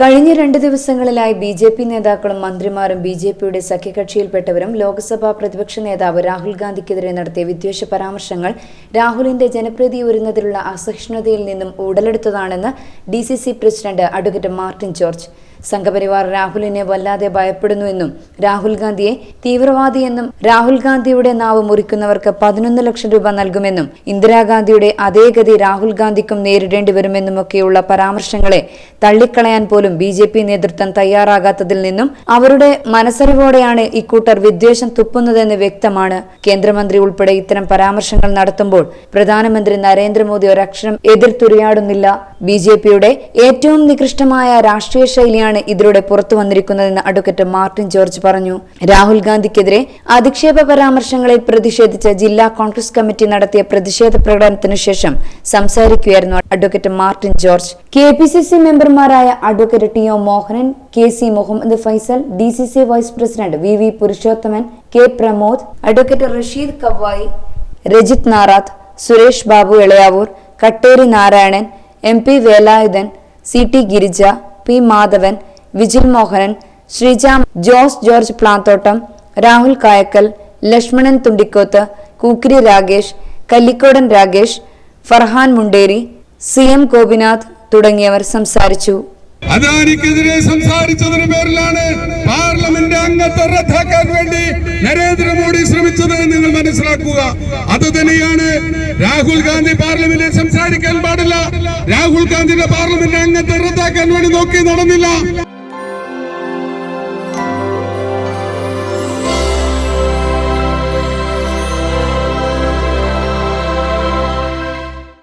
കഴിഞ്ഞ രണ്ട് ദിവസങ്ങളിലായി ബി ജെ പി നേതാക്കളും മന്ത്രിമാരും ബി ജെ പിയുടെ സഖ്യകക്ഷിയിൽപ്പെട്ടവരും ലോക്സഭാ പ്രതിപക്ഷ നേതാവ് രാഹുൽ ഗാന്ധിക്കെതിരെ നടത്തിയ വിദ്വേഷ പരാമർശങ്ങൾ രാഹുലിന്റെ ജനപ്രീതി ഉയരുന്നതിലുള്ള അസഹിഷ്ണുതയിൽ നിന്നും ഉടലെടുത്തതാണെന്ന് D C C president advocate Martin George Sangh Parivar രാഹുലിനെ വല്ലാതെ ഭയപ്പെടുന്നുവെന്നും രാഹുൽ ഗാന്ധിയെ തീവ്രവാദിയെന്നും രാഹുൽ ഗാന്ധിയുടെ നാവ് മുറിക്കുന്നവർക്ക് പതിനൊന്ന് ലക്ഷം രൂപ നൽകുമെന്നും ഇന്ദിരാഗാന്ധിയുടെ അതേ ഗതി രാഹുൽ ഗാന്ധിക്കും നേരിടേണ്ടി വരുമെന്നുമൊക്കെയുള്ള പരാമർശങ്ങളെ തള്ളിക്കളയാൻ പോലും ബി ജെ പി നേതൃത്വം തയ്യാറാകാത്തതിൽ നിന്നും അവരുടെ മനസ്സറിവോടെയാണ് ഇക്കൂട്ടർ വിദ്വേഷം തുപ്പുന്നതെന്ന് വ്യക്തമാണ് കേന്ദ്രമന്ത്രി ഉൾപ്പെടെ ഇത്തരം പരാമർശങ്ങൾ നടത്തുമ്പോൾ പ്രധാനമന്ത്രി നരേന്ദ്രമോദി ഒരക്ഷരം എതിർത്തുരിയാടുന്നില്ല ബി ജെ പിയുടെ ഏറ്റവും നികൃഷ്ടമായ രാഷ്ട്രീയ ശൈലിയാണ് ഇതിലൂടെ പുറത്തു വന്നിരിക്കുന്നതെന്ന് അഡ്വക്കേറ്റ് മാർട്ടിൻ ജോർജ് പറഞ്ഞു. രാഹുൽ ഗാന്ധിക്കെതിരെ അധിക്ഷേപ പരാമർശങ്ങളിൽ പ്രതിഷേധിച്ച് ജില്ലാ കോൺഗ്രസ് കമ്മിറ്റി നടത്തിയ പ്രതിഷേധ പ്രകടനത്തിനു ശേഷം സംസാരിക്കുകയായിരുന്നു advocate Martin George. K P C C മെമ്പർമാരായ advocate T O Mohanan K C Muhammad Faisal D C C vice president V V Purushothaman K Pramod advocate Rasheed Kavayi Rajith Narath Suresh Babu Elayavoor Katteri Narayanan M P Velayudhan C T Girija P Madhavan Vijil Mohanan Sreejam Jose George Plathottam Rahul Kayakkal Lakshmanan Thundikkoth Kookkiri Ragesh Kallikodan Ragesh Farhan Munderi C M Gopinath തുടങ്ങിയവർ സംസാരിച്ചു. അദാനിക്കെതിരെ സംസാരിച്ചതിന് പേരിലാണ് parliament അംഗത്തെ റദ്ദാക്കാൻ വേണ്ടി നരേന്ദ്രമോദി ശ്രമിച്ചത് നിങ്ങൾ മനസ്സിലാക്കുക. അത് തന്നെയാണ് രാഹുൽ ഗാന്ധി പാർലമെന്റിൽ സംസാരിക്കാൻ രാഹുൽ ഗാന്ധിയുടെ പാർലമെന്റ് അംഗത്തെ റദ്ദാക്കാൻ വേണ്ടി നോക്കി നടന്നില്ല?